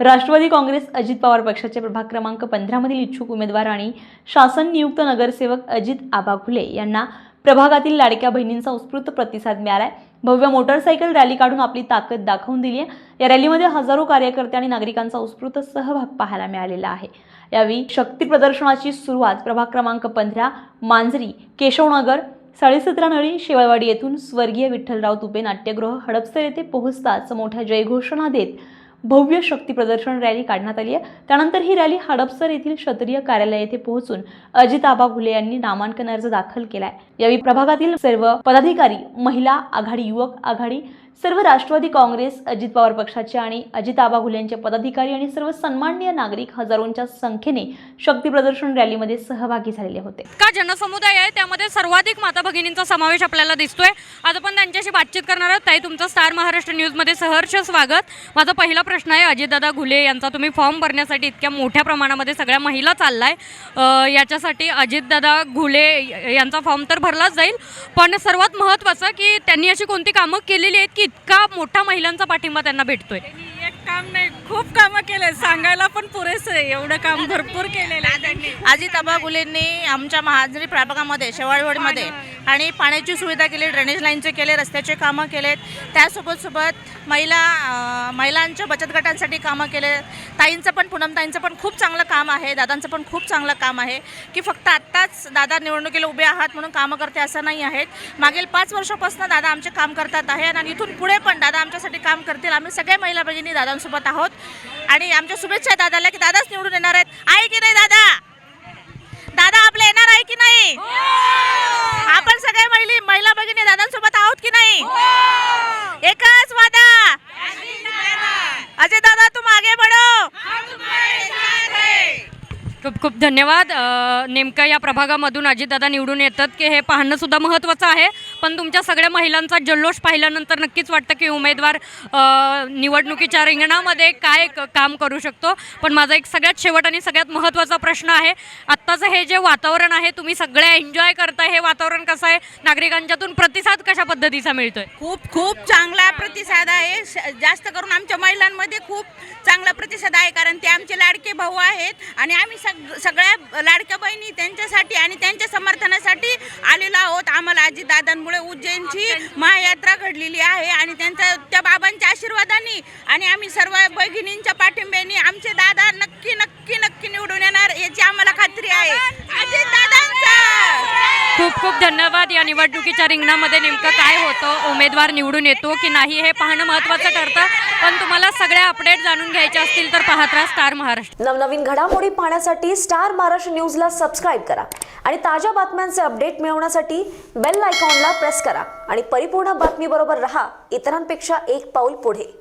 राष्ट्रवादी काँग्रेस अजित पवार पक्षाचे प्रभाग क्रमांक पंधरामधील इच्छुक उमेदवार आणि शासन नियुक्त नगरसेवक अजित आबा घुले यांना प्रभागातील लाडक्या बहिणींचा उत्स्फूर्त प्रतिसाद मिळालाय. भव्य मोटरसायकल रॅली काढून आपली ताकद दाखवून दिली आहे. या रॅलीमध्ये हजारो कार्यकर्ते आणि नागरिकांचा उत्स्फूर्त सहभाग पाहायला मिळालेला आहे. यावेळी शक्ती प्रदर्शनाची सुरुवात प्रभाग क्रमांक पंधरा मांजरी केशवनगर साडेसतरा नळी शेवाळवाडी येथून स्वर्गीय विठ्ठलराव तुपे नाट्यगृह हडपसर येथे पोहोचताच मोठ्या जयघोषणा देत भव्य शक्ती प्रदर्शन रॅली काढण्यात आली आहे. त्यानंतर ही रॅली हडपसर येथील क्षत्रिय कार्यालय येथे पोहोचून अजित आबा घुले यांनी नामांकन अर्ज दाखल केलाय. यावेळी प्रभागातील सर्व पदाधिकारी महिला आघाडी युवक आघाडी सर्व राष्ट्रवादी काँग्रेस अजित पवार पक्षाचे आणि अजित आबा घुले यांचे पदाधिकारी आणि सर्व सन्माननीय नागरिक हजारोंच्या संख्येने शक्ती प्रदर्शन रॅलीमध्ये सहभागी झालेले होते. का जनसमुदाय आहे? त्यामध्ये सर्वाधिक माता भगिनींचा समावेश आपल्याला दिसतोय. आज आपण त्यांच्याशी बातचीत करणार आहोत. ताई तुमचं स्टार महाराष्ट्र न्यूजमध्ये सहर्ष स्वागत. माझा पहिला प्रश्न आहे अजितदादा घुले यांचा. तुम्ही फॉर्म भरण्यासाठी इतक्या मोठ्या प्रमाणामध्ये सगळ्या महिला चाललाय. याच्यासाठी अजितदादा घुले यांचा फॉर्म तर भरलाच जाईल. पण सर्वात महत्त्वाचं की त्यांनी अशी कोणती कामं केलेली आहेत की इतका मोठा महिलांचा पाठिंबा त्यांना भेटतोय. एक काम नाही खूप कामं केले. सांगायला पण पुरेसं आहे. एवढं काम भरपूर केलेलं आहे त्यांनी. अजित आबा गुलेंनी आमच्या महाजरी प्रभागामध्ये शेवाळवाडीमध्ये आणि पाण्याची सुविधा केली ड्रेनेज लाईनचे केले रस्त्याचे कामं केलेत. त्यासोबत सोबत महिला महिलांच्या बचत गटांसाठी कामं केले. ताईंचं पण पूनमताईंचं पण खूप चांगलं काम आहे दादांचं पण खूप चांगलं काम आहे की फक्त आत्ताच दादा निवडणुकीला उभे आहात म्हणून कामं करते असं नाही आहेत. मागील पाच वर्षापासून दादा आमचे काम करतात आहे आणि इथून पुढे पण दादा आमच्यासाठी काम करतील. आम्ही सगळ्या महिला भगिनी दादांसोबत आहोत. आणि आमच्या शुभेच्छा दादाला की दादाच निवडून येणार आहेत. आहे की नाही दादा आपले येणार आहे की नाही आपण सगळ्या महिली महिला भगिनी दादांसोबत आहोत की नाही एकच वादा अजय दादा तुम आगे बढ़ो खूप खूप धन्यवाद. नेमकं या प्रभागामधून अजितदादा निवडून येतात की हे पाहणं सुद्धा महत्त्वाचं आहे. पण तुमच्या सगळ्या महिलांचा जल्लोष पाहिल्यानंतर नक्कीच वाटतं की उमेदवार निवडणुकीच्या रिंगणामध्ये काय काम करू शकतो. पण माझा एक सगळ्यात शेवट आणि सगळ्यात महत्त्वाचा प्रश्न आहे आत्ताचं हे जे वातावरण आहे तुम्ही सगळे एन्जॉय करताय हे वातावरण कसं आहे? नागरिकांच्यातून प्रतिसाद कशा पद्धतीचा मिळतोय? खूप खूप चांगला प्रतिसाद आहे. श- जास्त करून आमच्या महिलांमध्ये खूप चांगला प्रतिसाद आहे कारण ते आमचे लाडके भाऊ आहेत आणि आम्ही सग सगळ्या लाडक्या बहिणी त्यांच्यासाठी आणि त्यांच्या समर्थनासाठी आलेलो आहोत. आम्हाला आजी दादांमुळे उज्जैनची महायात्रा घडलेली आहे आणि त्यांच्या त्या बाबांच्या आशीर्वादाने आणि आम्ही सर्व भगिनींच्या पाठिंब्याने आमचे दादा नक्की नक्की नक्की निवडून येणार याची आम्हाला खात्री आहे. खूप धन्यवाद या निवडणुकीच्या रिंगणामध्ये नेमकं काय होतं उमेदवार निवडून येतो की नाही हे पाहणं महत्त्वाचं ठरतं. पण तुम्हाला सगळ्या अपडेट जाणून घ्यायचे असतील तर पाहत राहा स्टार महाराष्ट्र. नवनवीन घडामोडी पाहण्यासाठी स्टार महाराष्ट्र न्यूजला सबस्क्राईब करा आणि ताज्या बातम्यांचे अपडेट मिळवण्यासाठी बेल आयकॉनला प्रेस करा. आणि परिपूर्ण बातमीबरोबर रहा इतरांपेक्षा एक पाऊल पुढे.